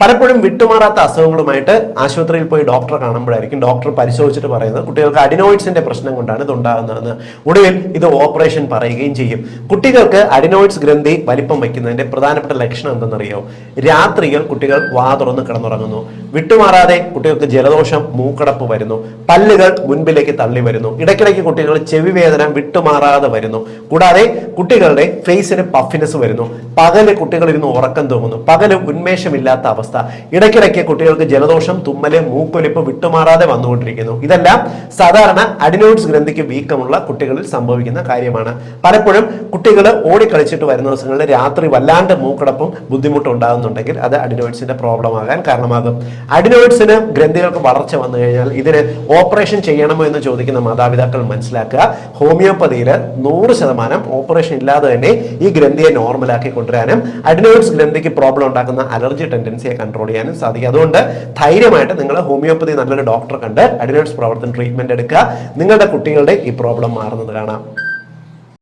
പലപ്പോഴും വിട്ടുമാറാത്ത അസുഖങ്ങളുമായിട്ട് ആശുപത്രിയിൽ പോയി ഡോക്ടറെ കാണുമ്പോഴായിരിക്കും ഡോക്ടർ പരിശോധിച്ചിട്ട് പറയുന്നത് കുട്ടികൾക്ക് അഡിനോയിഡ്സിന്റെ പ്രശ്നം കൊണ്ടാണ് ഇത് ഉണ്ടാകുന്നതെന്ന്. ഒടുവിൽ ഇത് ഓപ്പറേഷൻ പറയുകയും ചെയ്യും. കുട്ടികൾക്ക് അഡിനോയിഡ്സ് ഗ്രന്ഥി വലിപ്പം വയ്ക്കുന്നതിന്റെ പ്രധാനപ്പെട്ട ലക്ഷണം എന്തെന്നറിയോ? രാത്രികൾ കുട്ടികൾ വാ തുറന്ന് കിടന്നുറങ്ങുന്നു. വിട്ടുമാറാതെ കുട്ടികൾക്ക് ജലദോഷം മൂക്കടപ്പ് വരുന്നു. പല്ലുകൾ മുൻപിലേക്ക് തള്ളി വരുന്നു. ഇടയ്ക്കിടയ്ക്ക് കുട്ടികൾ ചെവി വേദന വിട്ടുമാറാതെ വരുന്നു. കൂടാതെ കുട്ടികളുടെ ഫേസിന് പഫിനെസ് വരുന്നു. പകൽ കുട്ടികൾ ഇരുന്ന് ഉറക്കം തോന്നുന്നു പകൽ ഉന്മേഷമില്ലാത്ത അവസ്ഥ ഇടയ്ക്കിടയ്ക്ക് കുട്ടികൾക്ക് ജലദോഷം തുമ്മൽ മൂക്കൊലിപ്പ് വിട്ടുമാറാതെ വന്നുകൊണ്ടിരിക്കുന്നു. ഇതെല്ലാം സാധാരണ അഡിനോയിഡ്സ് ഗ്രന്ഥിക്ക് വീക്കമുള്ള കുട്ടികളിൽ സംഭവിക്കുന്ന കാര്യമാണ്. പലപ്പോഴും കുട്ടികൾ ഓടിക്കളിച്ചിട്ട് വരുന്ന ദിവസങ്ങളിൽ രാത്രി വല്ലാണ്ട് മൂക്കടപ്പും ബുദ്ധിമുട്ടും ഉണ്ടാകുന്നുണ്ടെങ്കിൽ അത് അഡിനോയിഡ്സിന്റെ പ്രോബ്ലം ആകാൻ കാരണമാകും. അഡിനോയിഡ്സിന് ഗ്രന്ഥികൾക്ക് വളർച്ച വന്നു കഴിഞ്ഞാൽ ഇതിന് ഓപ്പറേഷൻ ചെയ്യണമോ എന്ന് ചോദിക്കുന്ന മാതാപിതാക്കൾ മനസ്സിലാക്കുക. ഹോമിയോപ്പതിയിൽ നൂറ് ശതമാനം ഓപ്പറേഷൻ ഇല്ലാതെ തന്നെ ഈ ഗ്രന്ഥിയെ നോർമലാക്കി കൊണ്ടുവരാനും അഡിനോയിഡ്സ് ഗ്രന്ഥിക്ക് പ്രോബ്ലം ഉണ്ടാക്കുന്ന അലർജി ടെൻഡൻസിയെ കൺട്രോൾ ചെയ്യാനും സാധിക്കും. അതുകൊണ്ട് ധൈര്യമായിട്ട് നിങ്ങൾ ഹോമിയോപ്പതി നല്ലൊരു ഡോക്ടറെ കണ്ട് അഡിനോട്സ് പ്രവർത്തനം ട്രീറ്റ്മെന്റ് എടുക്കുക. നിങ്ങളുടെ കുട്ടികളുടെ ഈ പ്രോബ്ലം മാറുന്നത് കാണാം.